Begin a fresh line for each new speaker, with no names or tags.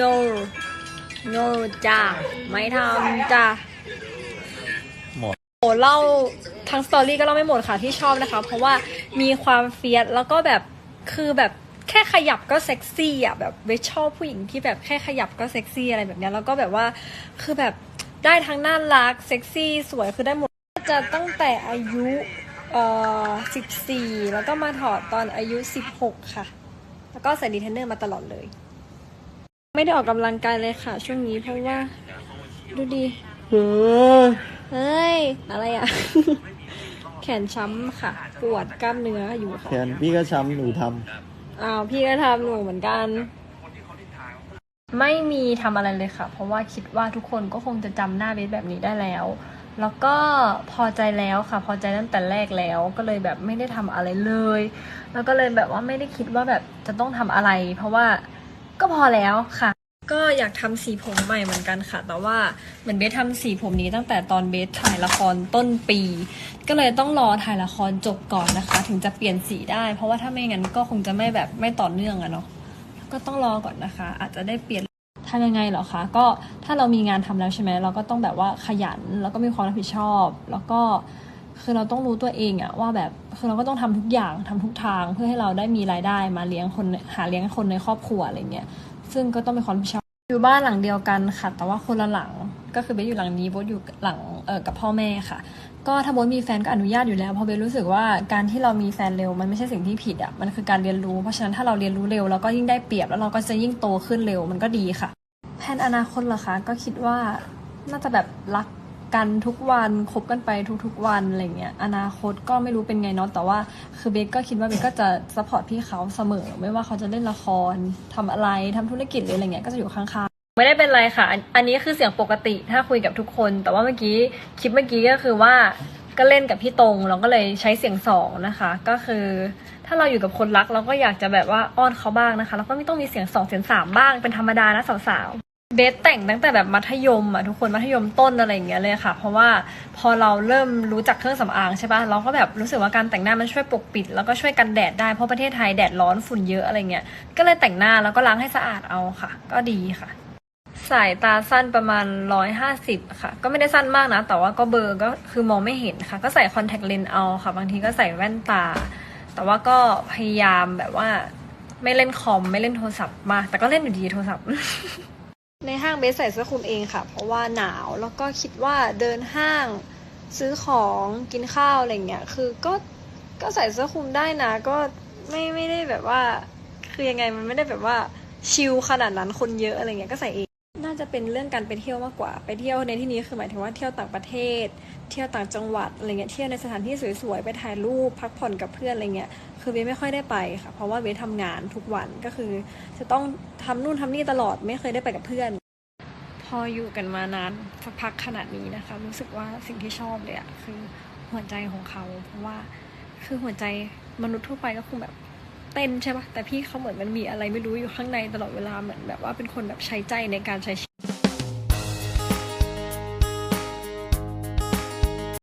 no no จ้าไม่ทำจ้า
หมด
โอ้เล่าทั้งสตอรี่ก็เล่าไม่หมดค่ะที่ชอบนะคะ เพราะว่ามีความเฟียสแล้วก็แบบคือแบบแค่ขยับก็เซ็กซี่อะแบบเวชชอบผู้หญิงที่แบบแค่ขยับก็เซ็กซี่อะไรแบบเนี้ยแล้วก็แบบว่าคือแบบได้ทั้งน่ารักเซ็กซี่สวยคือได้หมดจะตั้งแต่อายุเอ่อสิบสี่แล้วก็มาถอดตอนอายุสิบหกค่ะ แล้วก็ใส่ดีเทนเนอร์มาตลอดเลย ไม่ได้ออกกำลังกายเลยค่ะ ช่วงนี้เพราะว่า ดูดี
เฮ้ย
เฮ้ย อะไรอะ แขนช้ำค่ะ ปวดกล้ามเนื้ออยู่ค่ะ
แขนพี่ก็ช้ำหนูท
อ้าวพี่ก็ทำหนูเหมือนกัน ไม่มีทำอะไรเลยค่ะ เพราะว่าคิดว่าทุกคนก็คงจะจำหน้าเบสแบบนี้ได้แล้ว แล้วก็พอใจแล้วค่ะ พอใจตั้งแต่แรกแล้ว ก็เลยแบบไม่ได้ทำอะไรเลย แล้วก็เลยแบบว่าไม่ได้คิดว่าแบบจะต้องทำอะไร เพราะว่า ก็พอแล้วค่ะ ก็อยากทำสีผมใหม่เหมือนกันค่ะ แต่ว่าเหมือนเบสทำสีผมนี้ตั้งแต่ตอนเบสถ่ายละครต้นปี ก็เลยต้องรอถ่ายละครจบก่อนนะคะ ถึงจะเปลี่ยนสีได้ เพราะว่าถ้าไม่งั้นก็คงจะไม่แบบไม่ต่อเนื่องอะเนาะก็ต้องรอก่อนนะคะ อาจจะได้เปลี่ยนทำยังไงเหรอคะ ก็ถ้าเรามีงานทำแล้วใช่ไหมเราก็ต้องแบบว่าขยันแล้วก็มีความรับผิดชอบ แล้วก็ คือเราต้องรู้ตัวเองอะว่าแบบคือเราก็ต้องทำทุกอย่างทำทุกทางเพื่อให้เราได้มีรายได้มาเลี้ยงคนหาเลี้ยงคนในครอบครัวอะไรเงี้ยซึ่งก็ต้องเป็นความรับผิดชอบอยู่บ้านหลังเดียวกันค่ะ แต่ว่าคนละหลังก็คือเบสอยู่หลังนี้โบสอยู่หลังเออกับพ่อแม่ค่ะ ก็ถ้าโบสมีแฟนก็อนุญาตอยู่แล้วเพราะเบสรู้สึกว่าการที่เรามีแฟนเร็วมันไม่ใช่สิ่งที่ผิดอะมันคือการเรียนรู้เพราะฉะนั้นถ้าเราเรียนรู้เร็วเราก็ยิ่งได้เปรียบแล้วเราก็จะยิ่งโตขึ้นเร็วมันก็ดีค่ะแผนอนาคตเหรอคะก็คิดว่าน่าจะแบบรัก กันทุกวันคบกันไปทุกๆวันอะไรเงี้ยอนาคตก็ไม่รู้เป็นไงเนาะแต่ว่าคือเบสก็คิดว่าเบสก็จะซัพพอร์ตพี่เขาเสมอ ไม่ว่าเขาจะเล่นละครทำอะไรทำธุรกิจหรืออะไรเงี้ยก็จะอยู่ข้างๆไม่ได้เป็นไรค่ะอันอันนี้คือเสียงปกติถ้าคุยกับทุกคน แต่ว่าเมื่อกี้คลิปเมื่อกี้ก็คือว่าก็เล่นกับพี่ตรงเราก็เลยใช้เสียงสองนะคะ ก็คือ ถ้าเราอยู่กับคนรักเราก็อยากจะแบบว่าอ้อนเขาบ้างนะคะ แล้วก็ไม่ต้องมีเสียงสองเสียงสามบ้างเป็นธรรมดานะสาวๆ เบสแต่งตั้งแต่แบบมัธยมอะทุกคนมัธยมต้นอะไรอย่างเงี้ยเลยค่ะ เพราะว่าพอเราเริ่มรู้จักเครื่องสำอางใช่ปะเราก็แบบรู้สึกว่าการแต่งหน้ามันช่วยปกปิด แล้วก็ช่วยกันแดดได้เพราะประเทศไทยแดดร้อนฝุ่นเยอะอะไรเงี้ยก็เลยแต่งหน้าแล้วก็ล้างให้สะอาดเอาค่ะ ก็ดีค่ะ สายตาสั้นประมาณร้อยห้าสิบค่ะ ก็ไม่ได้สั้นมากนะ แต่ว่าก็เบอร์ก็คือมองไม่เห็นค่ะ ก็ใส่คอนแทคเลนส์เอาค่ะ บางทีก็ใส่แว่นตา แต่ว่าก็พยายามแบบว่าไม่เล่นคอมไม่เล่นโทรศัพท์มากแต่ก็เล่นอยู่ดีโทรศัพท์ ในห้างเบสใส่เสื้อคลุมเองค่ะ เพราะว่าหนาวแล้วก็คิดว่าเดินห้างซื้อของกินข้าวอะไรเงี้ยคือก็ก็ใส่เสื้อคลุมได้นะ ก็ไม่ไม่ได้แบบว่า คือยังไงมันไม่ได้แบบว่าชิลขนาดนั้นคนเยอะอะไรเงี้ยก็ใส่เอง จะเป็นเรื่องการไปเที่ยวมากกว่า ไปเที่ยวในที่นี้คือหมายถึงว่าเที่ยวต่างประเทศ เที่ยวต่างจังหวัดอะไรเงี้ย เที่ยวในสถานที่สวยๆ ไปถ่ายรูปพักผ่อนกับเพื่อนอะไรเงี้ย คือเบสไม่ค่อยได้ไปค่ะ เพราะว่าเบสทำงานทุกวันก็คือ จะต้องทำนู่นทำนี่ตลอดไม่เคยได้ไปกับเพื่อน พออยู่กันมานานสักพักขนาดนี้นะคะ รู้สึกว่าสิ่งที่ชอบเลยอะคือหัวใจของเขาเพราะว่าคือหัวใจมนุษย์ทั่วไปก็คงแบบเต้นใช่ปะแต่พี่เขาเหมือนมันมีอะไรไม่รู้อยู่ข้างในตลอดเวลาเหมือนแบบว่าเป็นคนแบบใช้ใจในการใช้ชีวิต